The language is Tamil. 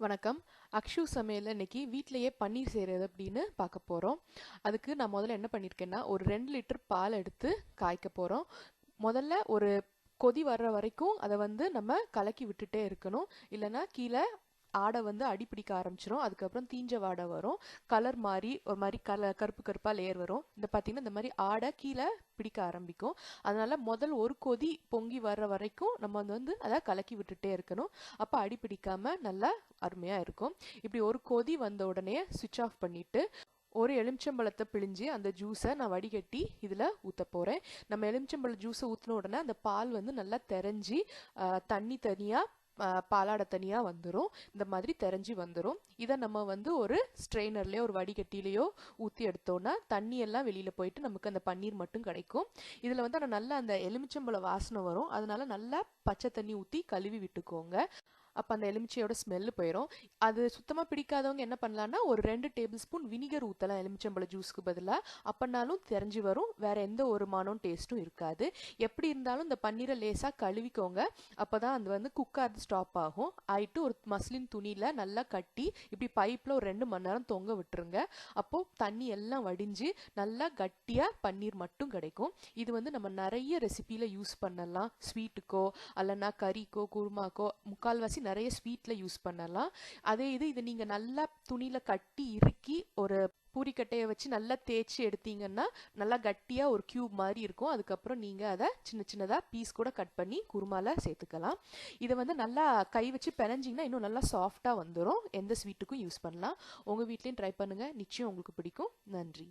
வணக்கம். அக்ஷு சமையல் இன்னைக்கு வீட்டிலையே பன்னீர் செய்கிறது அப்படின்னு பார்க்க போகிறோம் அதுக்கு நான் முதல்ல என்ன பண்ணியிருக்கேன்னா ஒரு ரெண்டு லிட்டர் பால் எடுத்து காய்க்க போகிறோம் முதல்ல ஒரு கொதி வர்ற வரைக்கும் அதை வந்து நம்ம கலக்கி விட்டுட்டே இருக்கணும். இல்லைன்னா கீழே ஆடை வந்து அடி பிடிக்க ஆரம்பிச்சிடும் அதுக்கப்புறம் தீஞ்ச வாடை வரும். கலர் மாதிரி ஒரு மாதிரி கல கருப்பு கருப்பாக லேயர் வரும். இந்த பார்த்தீங்கன்னா இந்த மாதிரி ஆடை கீழே பிடிக்க ஆரம்பிக்கும். அதனால முதல் ஒரு கொதி பொங்கி வர்ற வரைக்கும் நம்ம வந்து அதை கலக்கி விட்டுட்டே இருக்கணும். அப்போ அடி பிடிக்காம நல்லா அருமையாக இருக்கும். இப்படி ஒரு கொதி வந்த உடனே சுவிட்ச் ஆஃப் பண்ணிட்டு ஒரு எலுமிச்சம்பழத்தை பிழிஞ்சு அந்த ஜூஸை நான் வடிகட்டி இதில் ஊற்ற போகிறேன் நம்ம எலுமிச்சம்பழ ஜூஸை ஊற்றின உடனே அந்த பால் வந்து நல்லா தெரிஞ்சு தண்ணி தனியாக பாலாடை தனியாக வந்துடும் இந்த மாதிரி தெரிஞ்சு வந்துடும் இதை நம்ம வந்து ஒரு ஸ்ட்ரெயினர்லேயோ ஒரு வடிகட்டிலேயோ ஊற்றி எடுத்தோன்னா தண்ணி எல்லாம் வெளியில் போயிட்டு நமக்கு அந்த பன்னீர் மட்டும் கிடைக்கும். இதில் வந்து ஆனால் நல்லா அந்த எலுமிச்சம்பழ வாசனை வரும். அதனால நல்லா பச்சை தண்ணி ஊற்றி கழுவி விட்டுக்கோங்க. அப்போ அந்த எலுமிச்சையோட ஸ்மெல்லு போயிடும் அது சுத்தமாக பிடிக்காதவங்க என்ன பண்ணலான்னா ஒரு ரெண்டு டேபிள் ஸ்பூன் வினிகர் ஊற்றலாம் எலுமிச்சம்பழ ஜூஸ்க்கு பதிலாக அப்போனாலும் தெரிஞ்சு வரும். வேறு எந்த ஒரு மானம் டேஸ்ட்டும் இருக்காது. எப்படி இருந்தாலும் இந்த பன்னீரை லேசாக கழுவிக்கோங்க. அப்போ தான் அது வந்து குக்கார் ஸ்டாப் ஆகும். ஆயிட்டு ஒரு மஸ்லின் துணியில் நல்லா கட்டி இப்படி பைப்பில் ஒரு ரெண்டு மணி நேரம் தொங்க விட்டுருங்க. அப்போது தண்ணி எல்லாம் வடிஞ்சு நல்லா கட்டியாக பன்னீர் மட்டும் கிடைக்கும். இது வந்து நம்ம நிறைய ரெசிபியில் யூஸ் பண்ணலாம். ஸ்வீட்டுக்கோ அல்லனா கறிக்கோ குருமாக்கோ முக்கால்வாசி நிறைய ஸ்வீட்டில் யூஸ் பண்ணலாம். அதே இது இதை நீங்கள் நல்லா துணியில் கட்டி இறுக்கி ஒரு பூரிக்கட்டையை வச்சு நல்லா தேய்ச்சி எடுத்தீங்கன்னா நல்லா கட்டியாக ஒரு க்யூப் மாதிரி இருக்கும். அதுக்கப்புறம் நீங்கள் அதை சின்ன சின்னதாக பீஸ் கூட கட் பண்ணி குருமால சேர்த்துக்கலாம். இதை வந்து நல்லா கை வச்சு பிணைஞ்சிங்கன்னா இன்னும் நல்லா சாஃப்டாக வந்துடும் எந்த ஸ்வீட்டுக்கும் யூஸ் பண்ணலாம். உங்கள் வீட்லேயும் ட்ரை பண்ணுங்கள் நிச்சயம் உங்களுக்கு பிடிக்கும். நன்றி.